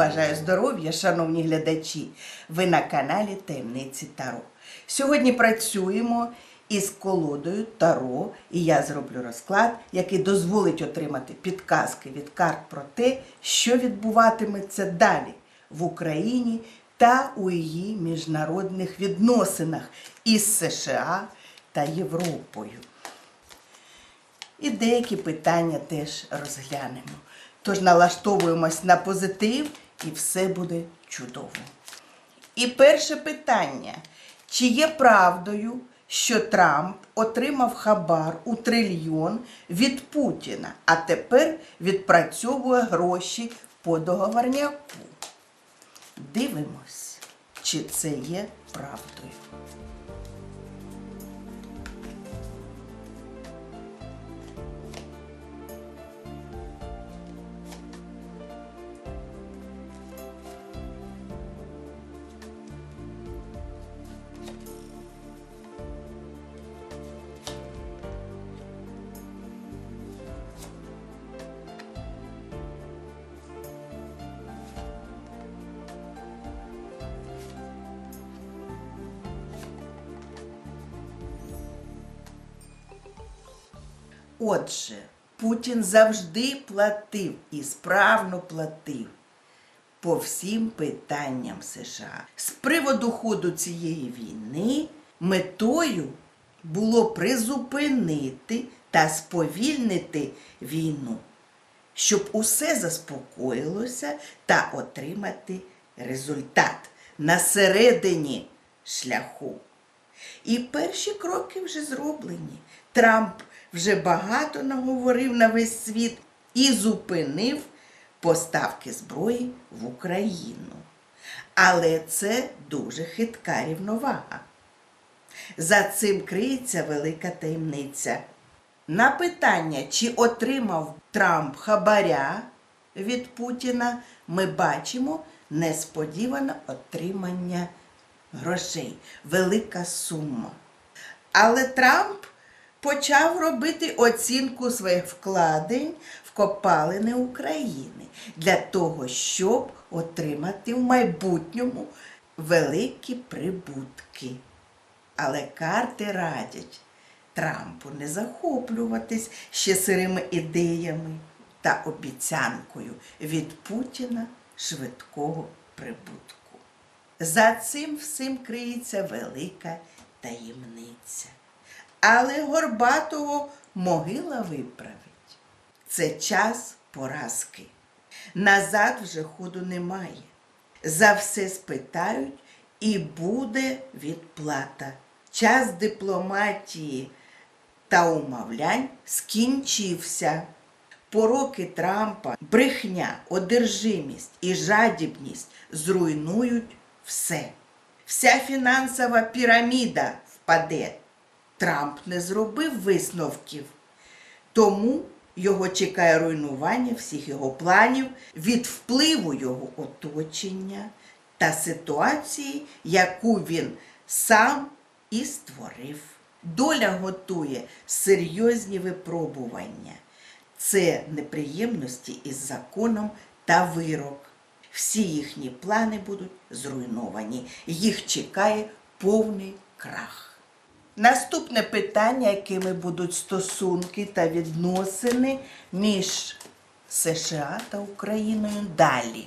бажаю здоров'я, шановні глядачі. Ви на каналі Таємниці Таро. Сьогодні працюємо із колодою Таро, і я зроблю розклад, який дозволить отримати підказки від карт про те, що відбуватиметься далі в Україні та у її міжнародних відносинах із США та Європою. І деякі питання теж розглянемо. Тож налаштовуємось на позитив і все буде чудово. І перше питання: чи є правдою, що Трамп отримав хабар у трильйон від Путіна, а тепер відпрацьовує гроші по договорняку? Дивимось, чи це є правдою. Отже, Путін завжди платив і справно платив по всім питанням США. З приводу ходу цієї війни метою було призупинити та сповільнити війну, щоб усе заспокоїлося та отримати результат на середині шляху. І перші кроки вже зроблені. Трамп вже багато наговорив на весь світ і зупинив поставки зброї в Україну. Але це дуже хитка рівновага. За цим криється велика таємниця. На питання, чи отримав Трамп хабаря від Путіна, ми бачимо несподіване отримання грошей, велика сума. Але Трамп почав робити оцінку своїх вкладень в копалини України для того, щоб отримати в майбутньому великі прибутки. Але карти радять Трампу не захоплюватись ще сирими ідеями та обіцянкою від Путіна швидкого прибутку. За цим всім криється велика таємниця. Але Горбатого могила виправить. Це час поразки. Назад вже ходу немає. За все спитають і буде відплата. Час дипломатії та умовлянь скінчився. Пороки Трампа, брехня, одержимість і жадібність зруйнують все. Вся фінансова піраміда впаде. Трамп не зробив висновків, тому його чекає руйнування всіх його планів від впливу його оточення та ситуації, яку він сам і створив. Доля готує серйозні випробування. Це неприємності із законом та вирок. Всі їхні плани будуть зруйновані. Їх чекає повний крах. Наступне питання, якими будуть стосунки та відносини між США та Україною далі.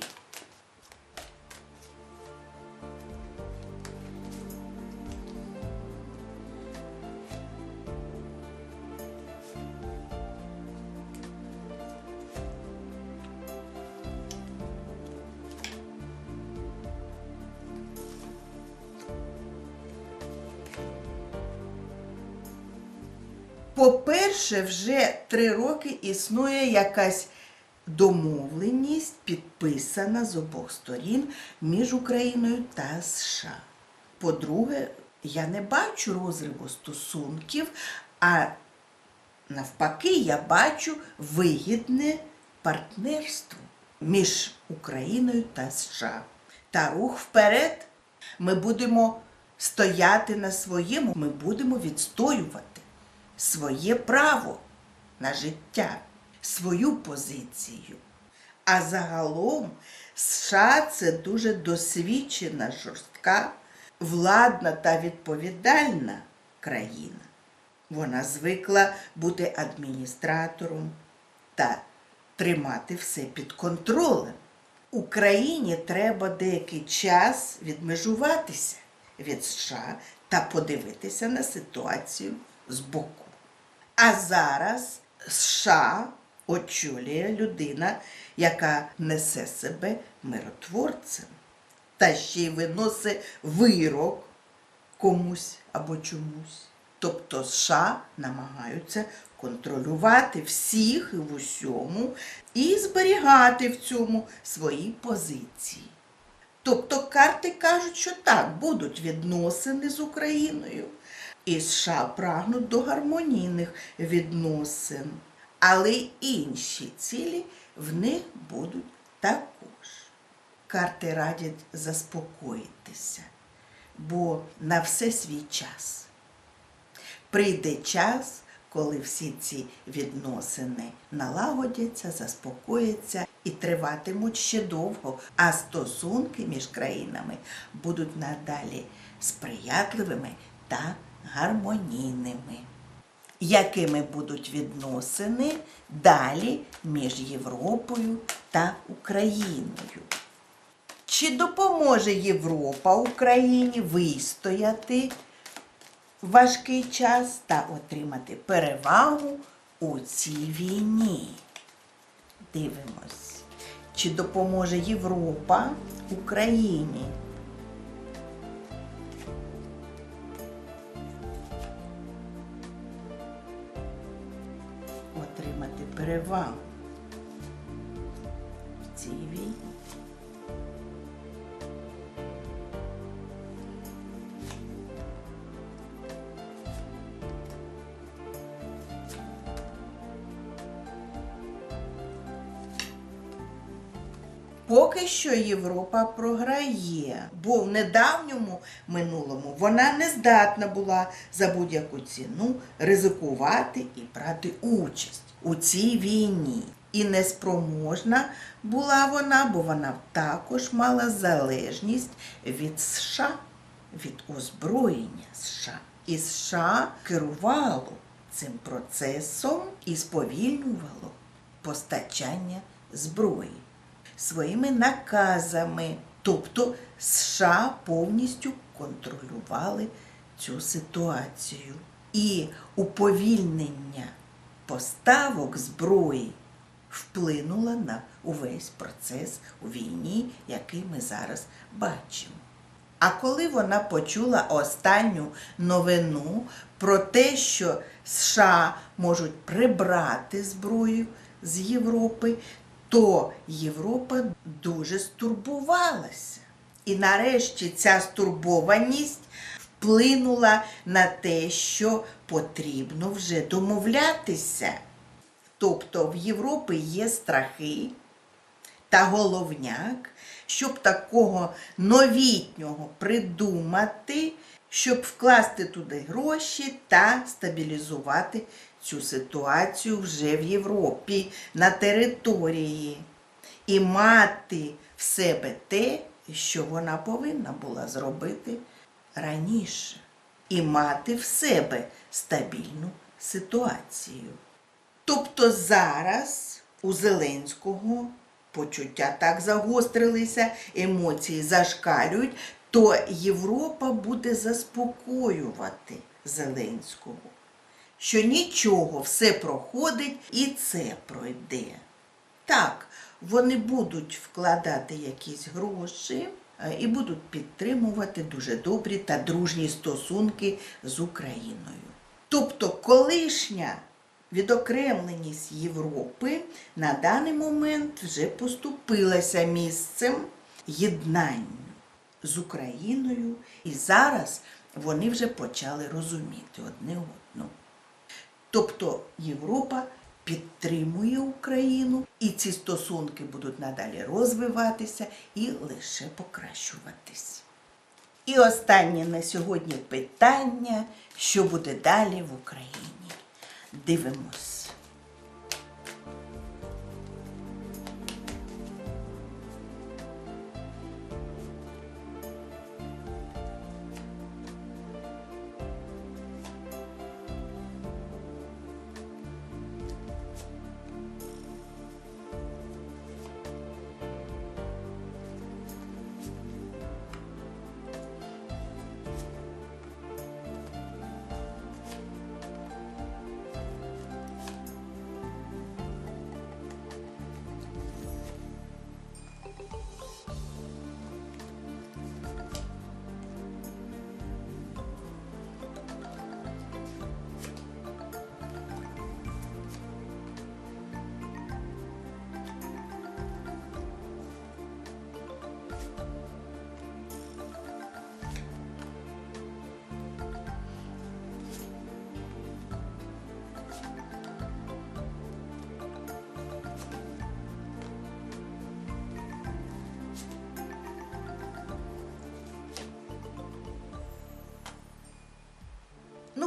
По-перше, вже три роки існує якась домовленість, підписана з обох сторін між Україною та США. По-друге, я не бачу розриву стосунків, а навпаки, я бачу вигідне партнерство між Україною та США. Та рух вперед. Ми будемо стояти на своєму, ми будемо відстоювати своє право на життя, свою позицію. А загалом США це дуже досвідчена, жорстка, владна та відповідальна країна. Вона звикла бути адміністратором та тримати все під контролем. Україні треба деякий час відмежуватися від США та подивитися на ситуацію збоку. А зараз США очолює людина, яка несе себе миротворцем та ще й виносить вирок комусь або чомусь. Тобто США намагаються контролювати всіх і в усьому і зберігати в цьому свої позиції. Тобто карти кажуть, що так, будуть відносини з Україною, і США прагнуть до гармонійних відносин, але й інші цілі в них будуть також. Карти радять заспокоїтися, бо на все свій час. Прийде час, коли всі ці відносини налагодяться, заспокояться і триватимуть ще довго, а стосунки між країнами будуть надалі сприятливими та гармонійними. Якими будуть відносини далі між Європою та Україною? Чи допоможе Європа Україні вистояти важкий час та отримати перевагу у цій війні? Дивимось, чи допоможе Європа Україні? Отримати в цій війні. Поки що Європа програє, бо в недавньому минулому вона не здатна була за будь-яку ціну ризикувати і брати участь у цій війні. І неспроможна була вона, бо вона також мала залежність від США, від озброєння США. І США керувало цим процесом і сповільнювало постачання зброї своїми наказами. Тобто США повністю контролювали цю ситуацію. І уповільнення поставок зброї вплинуло на увесь процес у війні, який ми зараз бачимо. А коли вона почула останню новину про те, що США можуть прибрати зброю з Європи, то Європа дуже стурбувалася. І нарешті ця стурбованість вплинула на те, що потрібно вже домовлятися. Тобто в Європі є страхи та головняк, щоб такого новітнього придумати, щоб вкласти туди гроші та стабілізувати цю ситуацію вже в Європі на території і мати в себе те, що вона повинна була зробити раніше, і мати в себе стабільну ситуацію. Тобто зараз у Зеленського почуття так загострилися, емоції зашкалюють, то Європа буде заспокоювати Зеленського, що нічого, все проходить і це пройде. Так, вони будуть вкладати якісь гроші і будуть підтримувати дуже добрі та дружні стосунки з Україною. Тобто колишня відокремленість Європи на даний момент вже поступилася місцем єднання з Україною, і зараз вони вже почали розуміти одне одну. Тобто Європа підтримує Україну, і ці стосунки будуть надалі розвиватися і лише покращуватись. І останнє на сьогодні питання, що буде далі в Україні. Дивимось.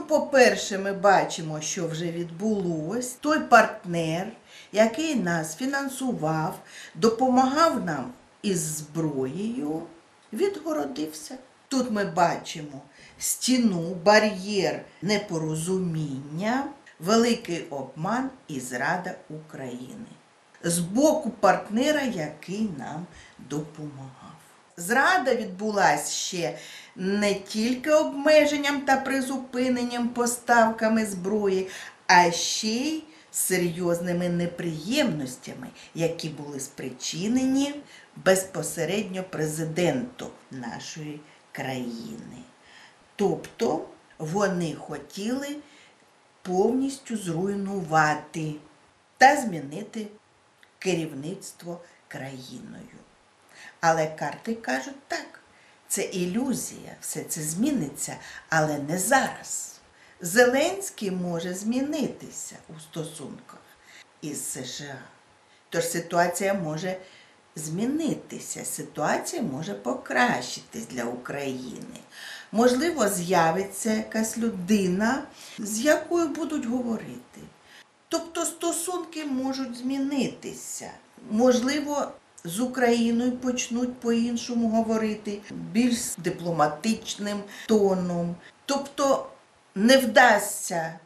По-перше, ми бачимо, що вже відбулось. Той партнер, який нас фінансував, допомагав нам із зброєю, відгородився. Тут ми бачимо стіну, бар'єр непорозуміння, великий обман і зрада України з боку партнера, який нам допомагав. Зрада відбулася ще не тільки обмеженням та призупиненням поставками зброї, а ще й серйозними неприємностями, які були спричинені безпосередньо президенту нашої країни. Тобто вони хотіли повністю зруйнувати та змінити керівництво країною. Але карти кажуть так, це ілюзія, все це зміниться, але не зараз. Зеленський може змінитися у стосунках із США. Тож ситуація може змінитися, ситуація може покращитись для України. Можливо, з'явиться якась людина, з якою будуть говорити. Тобто стосунки можуть змінитися. Можливо, з Україною почнуть по-іншому говорити, більш дипломатичним тоном. Тобто не вдасться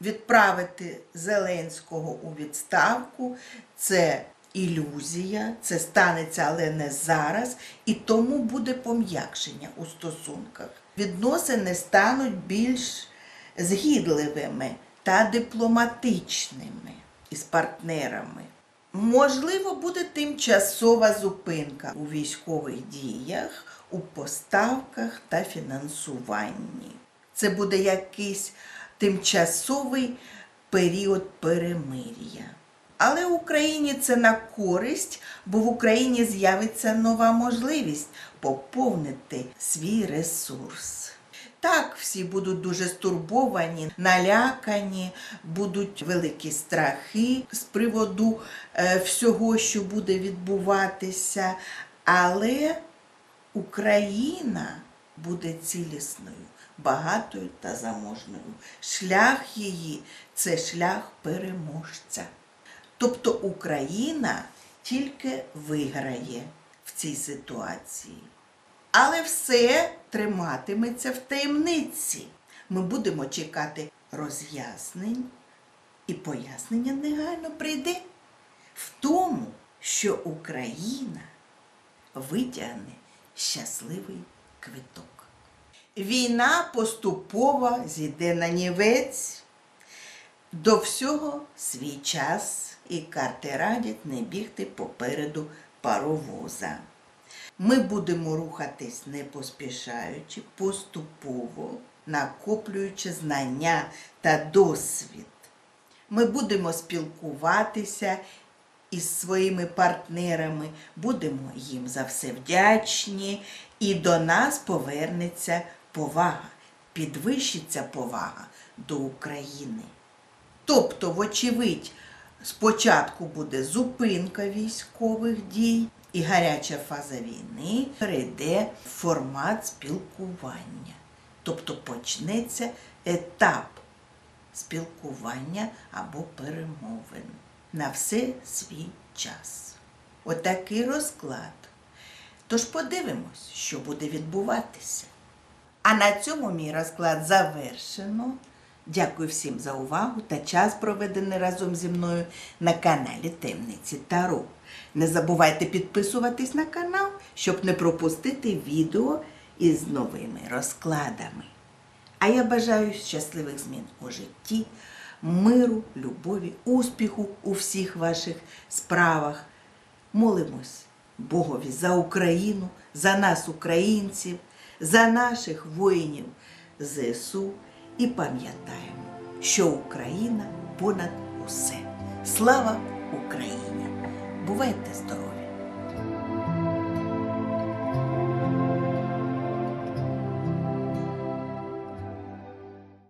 відправити Зеленського у відставку. Це ілюзія, це станеться, але не зараз, і тому буде пом'якшення у стосунках. Відносини стануть більш згідливими та дипломатичними із партнерами. Можливо, буде тимчасова зупинка у військових діях, у поставках та фінансуванні. Це буде якийсь тимчасовий період перемир'я. Але Україні це на користь, бо в Україні з'явиться нова можливість поповнити свій ресурс. Так, всі будуть дуже стурбовані, налякані, будуть великі страхи з приводу е, всього, що буде відбуватися, але Україна буде цілісною, багатою та заможною. Шлях її це шлях переможця. Тобто Україна тільки виграє в цій ситуації. Але все триматиметься в таємниці. Ми будемо чекати роз'яснень, і пояснення негайно прийде в тому, що Україна витягне щасливий квиток. Війна поступово зійде на нівець. До всього свій час і карти радять не бігти попереду паровоза. Ми будемо рухатись не поспішаючи, поступово, накоплюючи знання та досвід. Ми будемо спілкуватися із своїми партнерами, будемо їм за все вдячні, і до нас повернеться повага, підвищиться повага до України. Тобто, вочевидь, спочатку буде зупинка військових дій, і гаряча фаза війни перейде в формат спілкування. Тобто почнеться етап спілкування або перемовин на все свій час. Отакий розклад. Тож подивимось, що буде відбуватися. А на цьому мій розклад завершено. Дякую всім за увагу та час, проведений разом зі мною на каналі Темниці Таро. Не забувайте підписуватись на канал, щоб не пропустити відео із новими розкладами. А я бажаю щасливих змін у житті, миру, любові, успіху у всіх ваших справах. Молимось Богові за Україну, за нас, українців, за наших воїнів ЗСУ і пам'ятаємо, що Україна понад усе. Слава Україні! Бувайте здорові!